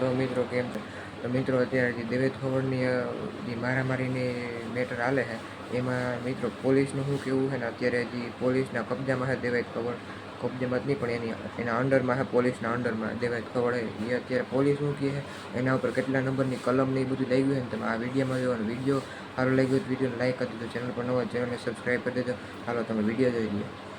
તો મિત્રો કેમ છે? તો મિત્રો અત્યારે જે દેવેદ ખવડની જે મારામારીની મેટર હાલે છે, એમાં મિત્રો પોલીસનું શું કેવું છે ને, અત્યારે જે પોલીસના કબજામાં છે દેવેદ ખવડ, કબજામાં જ નહીં, પણ એની, એના અંડરમાં છે, પોલીસના અંડરમાં દેવેદ ખવડ, એ અત્યારે પોલીસ શું કહે છે, એના ઉપર કેટલા નંબરની કલમ ને એ બધું લઈ ગયું છે ને, તમે આ વિડીયોમાં જોવાનું વીડિયો સારો લાગ્યો તો વિડીયોને લાઈક કરી દેજો, ચેનલ પર નવા ચેનલને સબસ્ક્રાઈબ કરી દેજો. હાલો, તમે વીડિયો જોઈ લો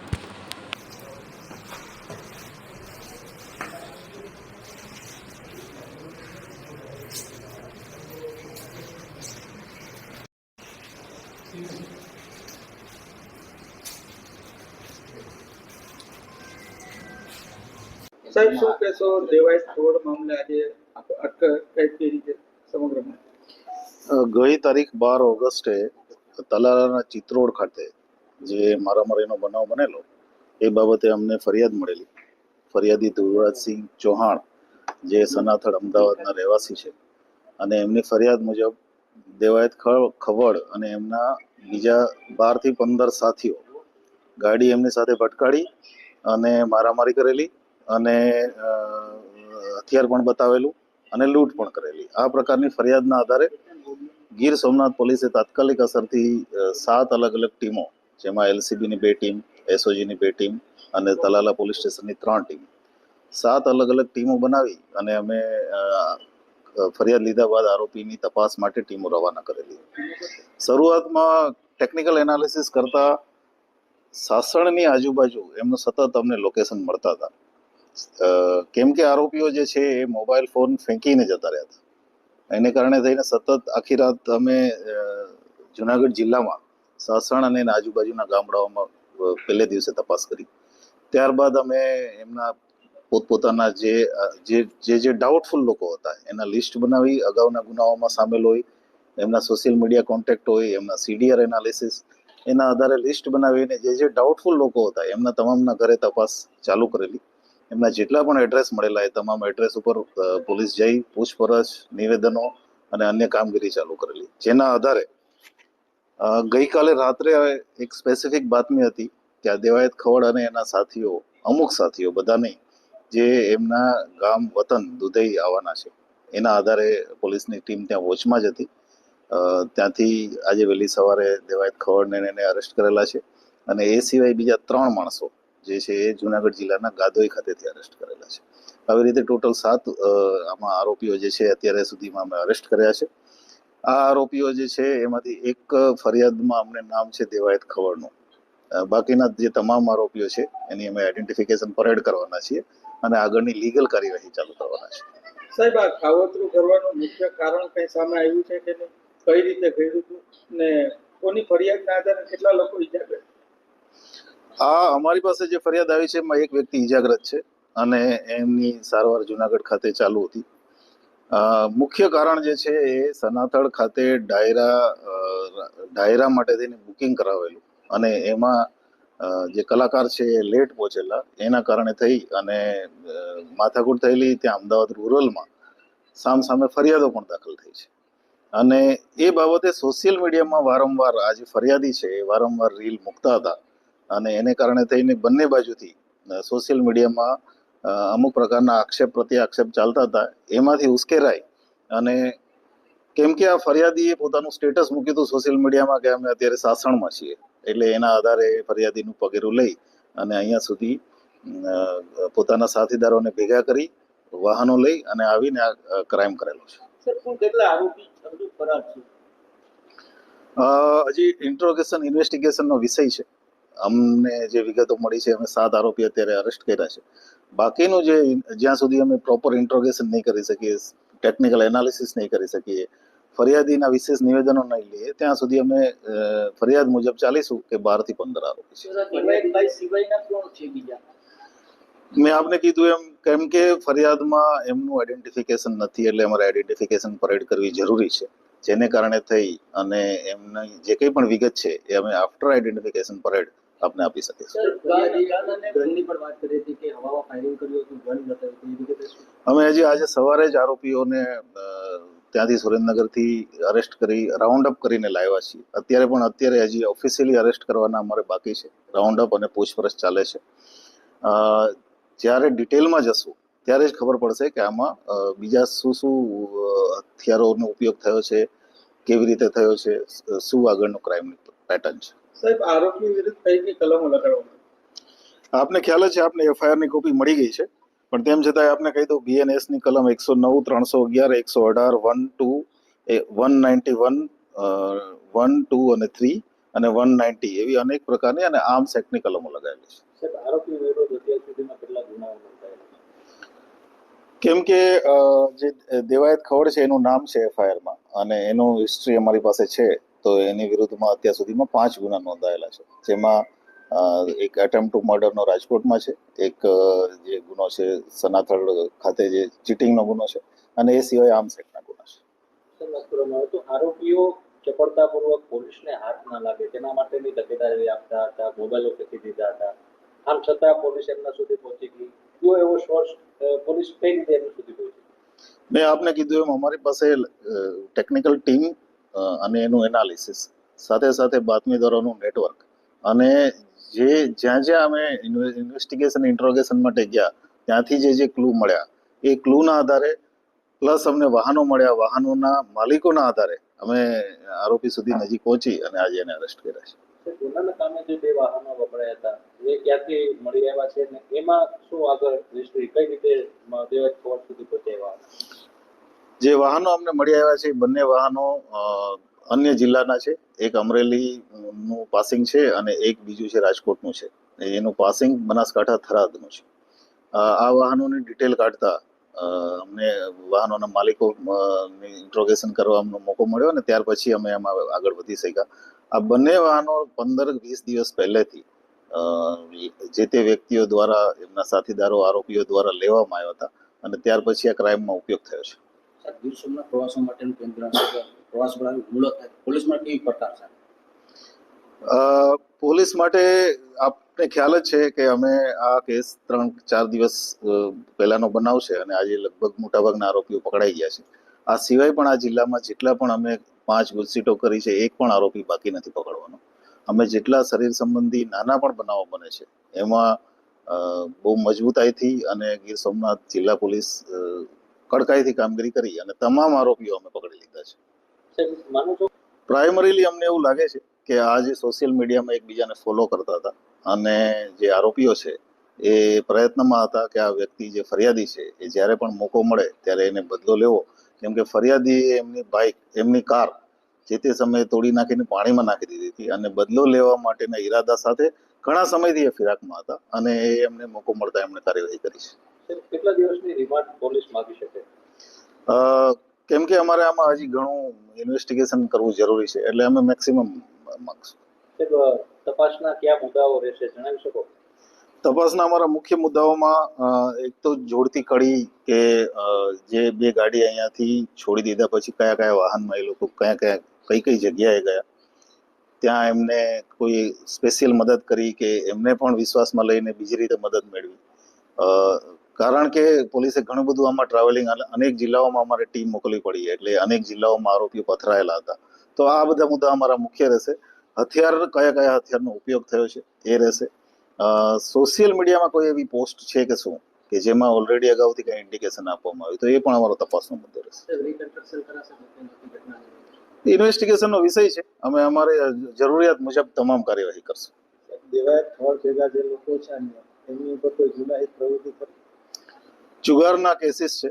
સાહેબ, શું કહેશો? દેવાય છોડ મામલે આજે અટકાયત કરી છે સમગ્રમાં ગઈ તારીખ બાર ઓગસ્ટે તલાલાના ચિત્રોડ ખાતે જે મારામારીનો બનાવ બનેલો, એ બાબતે અમને ફરિયાદ મળેલી. ફરિયાદી ધ્રુવરાજસિંહ ચૌહાણ, જે સનાથળ અમદાવાદના રહેવાસી છે, અને એમની ફરિયાદ મુજબ દેવાયત ખવડ અને એમના બીજા બારથી પંદર સાથીઓ ગાડી એમની સાથે ભટકાડી અને મારામારી કરેલી અને હથિયાર પણ બતાવેલું અને લૂંટ પણ કરેલી. આ પ્રકારની ફરિયાદના આધારે ગીર સોમનાથ પોલીસે તાત્કાલિક અસરથી સાત અલગ અલગ ટીમો, જેમાં એલસીબીની બે ટીમ, એસઓજીની બે ટીમ અને તલાલા પોલીસ સ્ટેશનની ત્રણ ટીમ, સાત અલગ અલગ ટીમો બનાવી અને અમે ફરિયાદ લીધા બાદ આરોપીની તપાસ માટે ટીમો રવાના કરેલી. શરૂઆતમાં ટેકનિકલ એનાલિસિસ કરતા સાસણની આજુબાજુ એમનું સતત અમને લોકેશન મળતા હતા. કેમ કે આરોપીઓ જે છે એ મોબાઈલ ફોન ફેંકીને જતા રહ્યા હતા. એને કારણે થઈને સતત આખી રાત અમે જુનાગઢ જિલ્લામાં સાસણ અને આજુબાજુના ગામડાઓમાં પહેલે દિવસે તપાસ કરી. ત્યારબાદ અમે એમના પોતપોતાના જે જે જે જે ડાઉટફુલ લોકો હતા, એના લિસ્ટ બનાવી, અગાઉના ગુનાઓમાં સામેલ હોય, એમના સોશિયલ મીડિયા કોન્ટેક્ટ હોય, એમના સીડીઆર એનાલિસિસ એના આધારે લિસ્ટ બનાવીને જે જે ડાઉટફુલ લોકો હતા, એમના તમામના ઘરે તપાસ ચાલુ કરેલી. એમના જેટલા પણ એડ્રેસ મળેલા એ તમામ એડ્રેસ ઉપર પોલીસ જઈ, પૂછપરછ, નિવેદનો અને અન્ય કામગીરી ચાલુ કરેલી. જેના આધારે ગઈકાલે રાત્રે એક સ્પેસિફિક બાતમી હતી કે આ દેવાયત ખવડ અને એના સાથીઓ, અમુક સાથીઓ બધા નહીં જે એમના ગામ વતન દુધઈ આવવાના છે. એના આધારે પોલીસની ટીમ ત્યાં વોચમાં જ હતી. ત્યાંથી આજે વહેલી સવારે દેવાયત ખવડને એને અરેસ્ટ કરેલા છે અને એ સિવાય બીજા ત્રણ માણસો જે છે એ જુનાગઢ જિલ્લાના ગાદોઈ ખાતેથી અરેસ્ટ કરેલા છે. આવી રીતે ટોટલ સાત આમાં આરોપીઓ જે છે અત્યારે સુધીમાં અમે અરેસ્ટ કર્યા છે. આ આરોપીઓ જે છે એમાંથી એક ફરિયાદમાં અમને નામ છે દેવાયત ખવડનું. બાકીના જે તમામ આરોપીઓ છે એની અમે આઈડેન્ટિફિકેશન પરેડ કરવાના છીએ અને આગળની લીગલ કાર્યવાહી ચાલુ કરવાના છે સાહેબ આ ખાવતરું કરવાનું મુખ્ય કારણ કઈ સામે આવ્યું છે કે કઈ રીતે કર્યું હતું? ને કોની ફરિયાદના આધારે કેટલા લોકો ઇજાગ્રસ્ત આ અમારી પાસે જે ફરિયાદ આવી છે એમાં એક વ્યક્તિ ઈજાગ્રસ્ત છે અને એમની સારવાર જુનાગઢ ખાતે ચાલુ હતી. મુખ્ય કારણ જે છે એ સનાથળ ખાતે ડાયરા ડાયરા માટે થઈને બુકિંગ કરાવેલું. અને એમાં જે કલાકાર છે એ લેટ પહોંચેલા. એના કારણે થઈ અને માથાકૂટ થયેલી ત્યાં અમદાવાદ રૂરલમાં સામ સામે ફરિયાદો પણ દાખલ થઈ છે. અને એ બાબતે સોશિયલ મીડિયામાં વારંવાર આ જે ફરિયાદી છે, એ વારંવાર રીલ મૂકતા હતા. અને એને કારણે થઈને બંને બાજુથી સોશિયલ મીડિયામાં અમુક પ્રકારના આક્ષેપ પ્રત્યે આક્ષેપ ચાલતા હતા. એમાંથી ઉશ્કેરાય અને કેમ કે આ ફરિયાદીએ પોતાનું સ્ટેટસ મૂક્યું હતું સોશિયલ મીડિયામાં કે અમે અત્યારે સાસણમાં છીએ. એટલે એના આધારે ફરિયાદીનું પગેરું લઈ અને અહીંયા સુધી પોતાના સાથીદારોને ભેગા કરી વાહનો લઈ અને આવીને આ ક્રાઇમ કરેલો છે. હજી ઇન્ટ્રોગેશન ઇન્વેસ્ટિગેશનનો વિષય છે. અમને જે વિગતો મળી છે અમે સાત આરોપી અત્યારે અરેસ્ટ કર્યા છે. બાકીનું જે જ્યાં સુધી અમે પ્રોપર ઇન્ટ્રોગેશન નહીં કરી શકીએ ટેકનિકલ એનાલિસિસ નહીં કરી શકીએ ફરિયાદીના વિશેષ નિવેદનો નહીં લઈએ. ત્યાં સુધી અમે ફરિયાદ મુજબ ચાલીશું કે બારથી પંદર આરોપી છે. મેં આપને કીધું એમ કેમ કે ફરિયાદમાં એમનું આઈડેન્ટિફિકેશન નથી એટલે અમારે આઈડેન્ટિફિકેશન પરેડ કરવી જરૂરી છે. જેને કારણે થઈ અને એમની જે કંઈ પણ વિગત છે એ અમે આફ્ટર આઈડેન્ટિફિકેશન પરેડ આપને આપી શકીશું અમે હજી આજે સવારે જ આરોપીઓને ત્યાંથી સુરેન્દ્રનગરથી અરેસ્ટ કરી રાઉન્ડ અપ કરીને લાવ્યા છીએ. અત્યારે પણ અત્યારે હજી ઓફિશિયલી અરેસ્ટ કરવાના અમારે બાકી છે. રાઉન્ડ અપ અને પૂછપરછ ચાલે છે. અ, જ્યારે ડિટેલમાં જશું ત્યારે જ ખબર પડશે કે આમાં બીજા શું શું હથિયારોનો ઉપયોગ થયો છે કેવી રીતે થયો છે શું આગળનું ક્રાઇમ પેટર્ન છે. સાહેબ આરોપી વિરુદ્ધ કઈ કઈ કલમો લગાડવામાં આપને ખ્યાલ છે આપને એફઆઈઆરની કોપી મળી ગઈ છે. પણ તેમ છતાં આપને કહી દઉં બીએનએસની કલમ એકસો નવ ત્રણસો અગિયાર એકસો અઢાર one two one ninety one one two અને થ્રી અને વન નાઇન્ટી એવી અનેક પ્રકારની અને આર્મ્સ એક્ટની કલમો લગાવેલી છે. કેમ કે જે દેવાયત ખવડ છે એનું નામ છે એફઆઈઆરમાં અને એનું હિસ્ટ્રી અમારી પાસે છે તો એની વિરુદ્ધમાં અત્યાર સુધીમાં પાંચ ગુના નોંધાયેલા છે. જેમાં એક એટેમ્પ ટુ મર્ડરનો રાજકોટમાં છે. એક જે ગુનો છે સનાથળ ખાતે જે ચીટિંગનો ગુનો છે અને એ સિવાય આર્મ્સ એક્ટના ગુના છે. આરોપીઓ ચપળતાપૂર્વક પોલીસને હાથ ના લાગે. તેના માટેની તકેદારી આપતા હતા મોબાઈલો ફેંકી દીધા હતા. આમ છતાં પોલીસ એમના સુધી પહોંચી ગઈ. કયો એવો સોર્સ પોલીસ કઈ રીતે એમના સુધી પહોંચી મેં આપને કીધું એમ અમારી પાસે ટેકનિકલ ટીમ અને એનું એનાલિસિસ સાથે સાથે બાતમીદારોનું નેટવર્ક અને જે જ્યાં જ્યાં અમે ઇન્વેસ્ટિગેશન ઇન્ટ્રોગેશન માટે ગયા ત્યાંથી જે જે ક્લુ મળ્યા એ ક્લુના આધારે પ્લસ અમને વાહનો મળ્યા. વાહનોના માલિકોના આધારે અમે આરોપી સુધી નજીક પહોંચી અને આજે એને અરેસ્ટ કર્યા છે. ગુનાના કામે જે બે વાહનો વપરાયા હતા એ ક્યાંથી મળી આવ્યા છે એમાં શું આગળ કઈ રીતે સુધી પહોંચાડવા જે વાહનો અમને મળી આવ્યા છે બંને વાહનો અન્ય જિલ્લાના છે. એક અમરેલી નું પાસિંગ છે અને એક બીજું છે રાજકોટનું છે. એનું પાસિંગ બનાસકાંઠા થરાદનું છે. આ વાહનોની ડિટેલ કાઢતા અમને વાહનોના માલિકો ઇન્ટ્રોગેશન કરવાનો મોકો મળ્યો અને ત્યાર પછી અમે એમાં આગળ વધી શક્યા. આ બંને વાહનો પંદર વીસ દિવસ પહેલેથી જે તે વ્યક્તિઓ દ્વારા, એમના સાથીદારો, આરોપીઓ દ્વારા લેવામાં આવ્યા હતા અને ત્યાર પછી આ ક્રાઇમમાં ઉપયોગ થયો છે. પ્રવાસો માટેનું કેન્દ્ર. પ્રવાસ હુમલો થાય. પોલીસ માટે કેવી પડકાર છે? પોલીસ માટે આપને ખ્યાલ જ છે કે અમે આ કેસ ત્રણ, ચાર દિવસ પહેલાનો બનાવ છે અને આજે લગભગ મોટાભાગના આરોપીઓ પકડાઈ ગયા છે. આ સિવાય પણ આ જિલ્લામાં જેટલા પણ અમે પાંચ ગુજસીટો કરી છે, એક પણ આરોપી બાકી નથી પકડવાનો. અમે જેટલા શરીર સંબંધી નાના પણ બનાવો બને છે, એમાં બહુ મજબૂતાઈથી અને ગીર સોમનાથ જિલ્લા પોલીસ કડકાઈથી કામગીરી કરી અને તમામ આરોપીઓ અમે પકડી લીધા છો. પ્રાઇમરીલી અમને એવું લાગે છે કે આ જે સોશિયલ મીડિયામાં એકબીજાને ફોલો કરતા હતા અને જે આરોપીઓ છે એ પ્રયત્નમાં હતા કે આ વ્યક્તિ જે ફરિયાદી છે એ જ્યારે પણ મોકો મળે ત્યારે એને બદલો લેવો. કેમ કે ફરિયાદી એમની બાઇક એમની કાર જે તે સમયે તોડી નાખીને પાણીમાં નાખી દીધી હતી અને બદલો લેવા માટેના ઈરાદા સાથે ઘણા સમયથી એ ફિરાકમાં હતા અને એ એમને મોકો મળતા એમણે કાર્યવાહી કરી છે. કેટલા દિવસની રિમાન્ડ પોલીસ માગી શકે? કેમ કે અમારે આમાં હજી ઘણું ઇન્વેસ્ટિગેશન કરવું જરૂરી છે એટલે અમે મેક્સિમમ માંગશું. તપાસના કયા મુદ્દાઓ રહેશે જણાવી શકો? તપાસના અમારા મુખ્ય મુદ્દાઓમાં એક તો જોડતી કડી કે જે બે ગાડી અહીંયાથી છોડી દીધા પછી કયા કયા વાહનમાં એ લોકો કયા કયા કઈ કઈ જગ્યાએ ગયા. ત્યાં એમને કોઈ સ્પેશિયલ મદદ કરી કે એમને પણ વિશ્વાસમાં લઈને બીજી રીતે મદદ મેળવી. કારણ કે પોલીસે ઘણું બધું આમાં ટ્રાવેલિંગ અનેક જિલ્લાઓમાં અમારે ટીમ મોકલવી પડી એટલે અનેક જિલ્લાઓમાં આરોપીઓ પથરાયેલા હતા. તો આ બધા મુદ્દા અમારા મુખ્ય રહેશે. હથિયાર કયા કયા હથિયારનો ઉપયોગ થયો છે એ રહેશે. સોશિયલ મીડિયામાં કોઈ એવી પોસ્ટ છે કે શું? કે જેમાં ઓલરેડી અગાઉથી કઈ ઇન્ડિકેશન આપવામાં આવ્યું તો એ પણ અમારો તપાસનો મુદ્દો રહેશે. ઇન્વેસ્ટિગેશનનો વિષય છે. અમે અમારે જરૂરિયાત મુજબ તમામ કાર્યવાહી કરશું. દેવાયત ખબર ભેગા જે લોકો છે એમની ઉપર કોઈ ગુનાહિત પ્રવૃત્તિ જુગારના કેસીસ છે.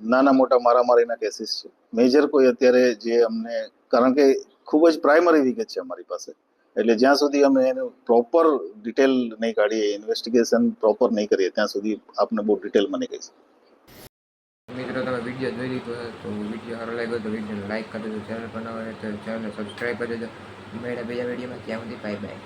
નાના મોટા મારામારીના કેસીસ છે. મેજર કોઈ અત્યારે જે અમને, કારણ કે ખૂબ જ પ્રાઇમરી વિગત છે અમારી પાસે. એટલે જ્યાં સુધી અમે એનું પ્રોપર ડિટેલ નહીં કાઢીએ ઇન્વેસ્ટિગેશન પ્રોપર નહીં કરીએ, ત્યાં સુધી આપને બહુ ડિટેલમાં નહીં કહીશ. મિત્રો, તમે વીડિયો જોઈ લીધો તો વીડિયો સારો લાગ્યો તો વિડીયોને લાઈક કરી દેજો ચેનલ પર તો ચેનલને સબસ્ક્રાઈબ કરી દેજો. મેળા બીજા વિડીયોમાં ત્યાં સુધી બાય બાય